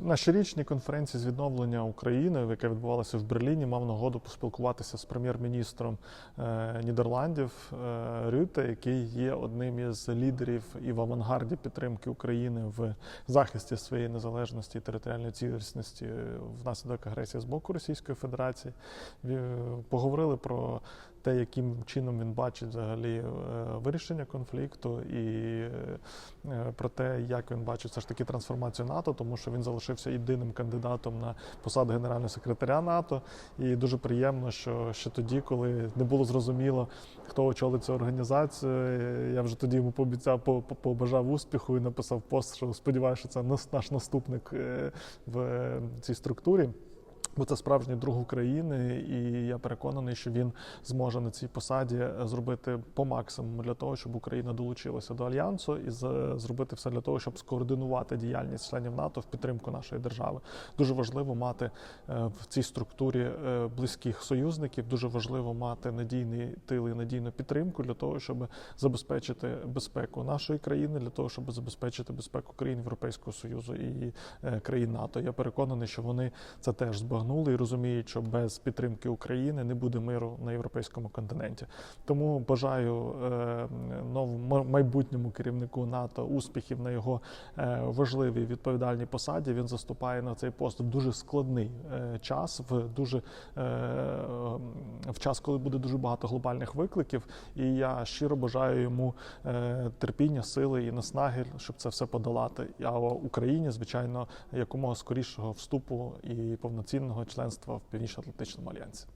На щорічній конференції з відновлення України, яка відбувалася в Берліні, мав нагоду поспілкуватися з прем'єр-міністром е, Нідерландів е, Рюте, який є одним із лідерів і в авангарді підтримки України в захисті своєї незалежності і територіальної цілісності е, внаслідок агресії з боку Російської Федерації. Поговорили про те, яким чином він бачить взагалі е, вирішення конфлікту, і е, про те, як він бачить все ж таки трансформацію НАТО, тому що він залишився єдиним кандидатом на посаду генерального секретаря НАТО. І дуже приємно, що ще тоді, коли не було зрозуміло, хто очолить цю організацію, я вже тоді йому пообіцяв, по- по- побажав успіху і написав пост, що сподіваюся, що це наш наступник е, в цій структурі. Бо це справжній друг України, і я переконаний, що він зможе на цій посаді зробити по максимуму для того, щоб Україна долучилася до альянсу і зробити все для того, щоб скоординувати діяльність членів НАТО в підтримку нашої держави. Дуже важливо мати е, в цій структурі е, близьких союзників. Дуже важливо мати надійний тил і надійну підтримку для того, щоб забезпечити безпеку нашої країни, для того, щоб забезпечити безпеку країн Європейського Союзу і е, країн НАТО. Я переконаний, що вони це теж збагнули і розуміють, що без підтримки України не буде миру на європейському континенті. Тому бажаю е, новому майбутньому керівнику НАТО успіхів на його е, важливій відповідальній посаді. Він заступає на цей пост в дуже складний е, час, в дуже в час, коли буде дуже багато глобальних викликів. І я щиро бажаю йому терпіння, сили і наснаги, щоб це все подолати. А Україні, звичайно, якомога скорішого вступу і повноцінного членства в Північно-Атлантичному альянсі.